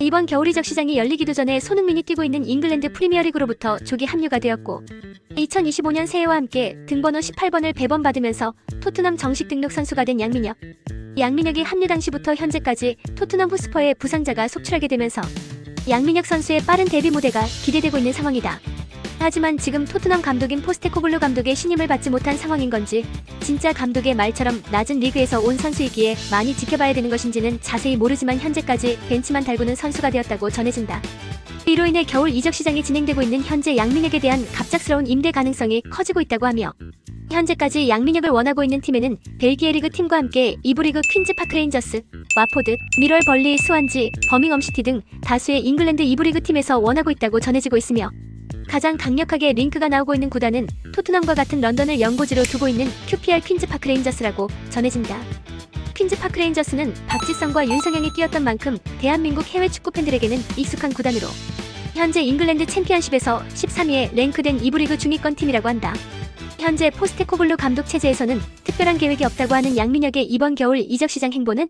이번 겨울 이적 시장이 열리기도 전에 손흥민이 뛰고 있는 잉글랜드 프리미어리그로부터 조기 합류가 되었고 2025년 새해와 함께 등번호 18번을 배번 받으면서 토트넘 정식 등록 선수가 된 양민혁. 양민혁이 합류 당시부터 현재까지 토트넘 후스퍼의 부상자가 속출하게 되면서 양민혁 선수의 빠른 데뷔 무대가 기대되고 있는 상황이다. 하지만 지금 토트넘 감독인 포스테코글루 감독의 신임을 받지 못한 상황인 건지 진짜 감독의 말처럼 낮은 리그에서 온 선수이기에 많이 지켜봐야 되는 것인지는 자세히 모르지만 현재까지 벤치만 달구는 선수가 되었다고 전해진다. 이로 인해 겨울 이적 시장이 진행되고 있는 현재 양민혁에 대한 갑작스러운 임대 가능성이 커지고 있다고 하며 현재까지 양민혁을 원하고 있는 팀에는 벨기에 리그 팀과 함께 이부 리그 퀸즈 파크 레인저스, 와포드, 미럴 벌리, 스완지, 버밍엄시티 등 다수의 잉글랜드 이부 리그 팀에서 원하고 있다고 전해지고 있으며 가장 강력하게 링크가 나오고 있는 구단은 토트넘과 같은 런던을 연고지로 두고 있는 QPR 퀸즈 파크 레인저스라고 전해진다. 퀸즈 파크 레인저스는 박지성과 윤성영이 뛰었던 만큼 대한민국 해외 축구 팬들에게는 익숙한 구단으로 현재 잉글랜드 챔피언십에서 13위에 랭크된 이부 리그 중위권 팀이라고 한다. 현재 포스테코글루 감독 체제에서는 특별한 계획이 없다고 하는 양민혁의 이번 겨울 이적 시장 행보는